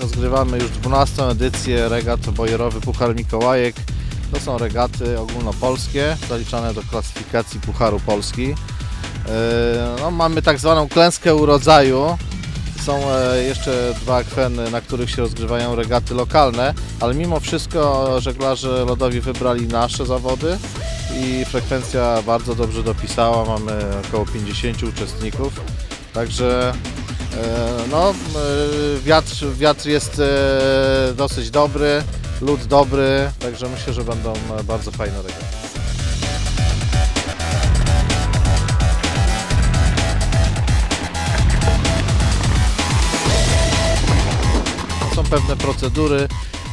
Rozgrywamy już 12 edycję regat bojerowy Puchar Mikołajek. To są regaty ogólnopolskie, zaliczane do klasyfikacji Pucharu Polski. Yy, No, mamy tak zwaną klęskę urodzaju. Są e, jeszcze dwa akweny, na których się rozgrywają regaty lokalne, ale mimo wszystko żeglarze lodowi wybrali nasze zawody i frekwencja bardzo dobrze dopisała. Mamy około 50 uczestników. Także E, No, e, wiatr, wiatr jest dosyć dobry, lód dobry, także myślę, że będą bardzo fajne regaty. Pewne procedury,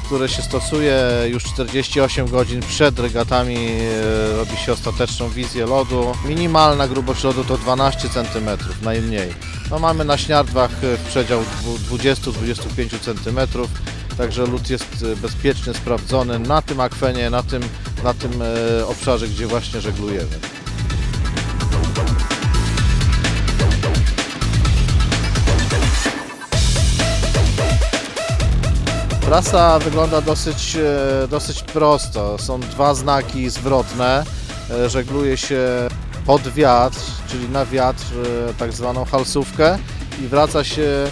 które się stosuje już 48 godzin przed regatami e, robi się ostateczną wizję lodu. Minimalna grubość lodu to 12 cm najmniej. No mamy na śniardwach e, przedział dwu- 20-25 cm, także lód jest e, bezpiecznie sprawdzony na tym akwenie, na tym, na tym obszarze, gdzie właśnie żeglujemy. Trasa wygląda dosyć, e, dosyć prosto. Są dwa znaki zwrotne. E, Żegluje się pod wiatr, czyli na wiatr, e, tak zwaną halsówkę i wraca się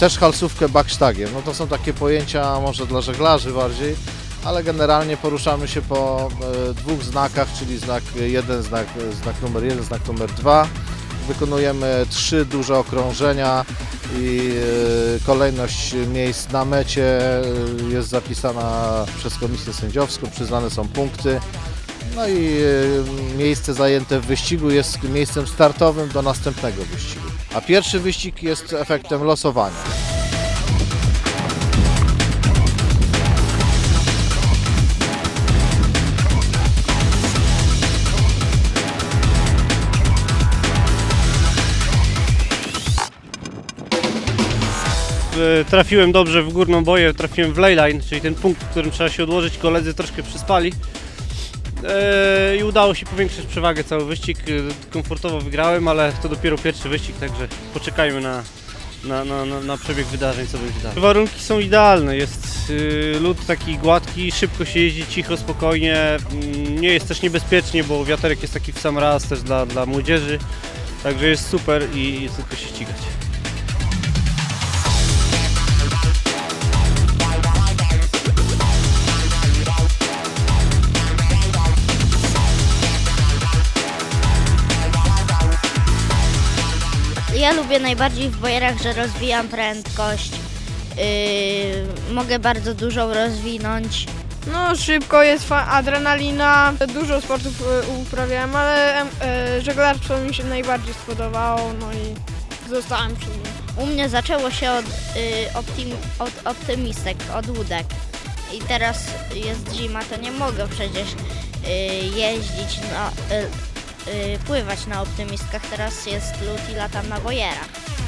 też halsówkę backstagiem. No to są takie pojęcia może dla żeglarzy bardziej, ale generalnie poruszamy się po dwóch znakach, czyli znak jeden, znak, znak numer jeden, znak numer dwa. Wykonujemy trzy duże okrążenia i e, kolejność miejsc na mecie e, jest zapisana przez komisję sędziowską, przyznane są punkty. No i e, miejsce zajęte w wyścigu jest miejscem startowym do następnego wyścigu. A pierwszy wyścig jest efektem losowania. Trafiłem dobrze w górną boję, trafiłem w leyline, czyli ten punkt, w którym trzeba się odłożyć. Koledzy troszkę przyspali. E, I udało się powiększyć przewagę cały wyścig. E, Komfortowo wygrałem, ale to dopiero pierwszy wyścig, także poczekajmy na, na, na, na, na przebieg wydarzeń, co będzie dalej. Warunki są idealne, jest y, lód taki gładki, szybko się jeździ, cicho, spokojnie. Mm, Nie jest też niebezpiecznie, bo wiaterek jest taki w sam raz też dla, dla młodzieży. Także jest super i, i tylko się ścigać. Ja lubię najbardziej w bojerach, że rozwijam prędkość. Yy, mogę bardzo dużo rozwinąć. No szybko, jest adrenalina, dużo sportów e, uprawiałem, ale e, żeglarstwo mi się najbardziej spodobało, no i zostałem przy nim. U mnie zaczęło się od, yy, optim, od optymistek, od łódek. I teraz jest zima, to nie mogę przecież yy, jeździć, na, yy, pływać na optymistkach. Teraz jest lód i latam na bojerach.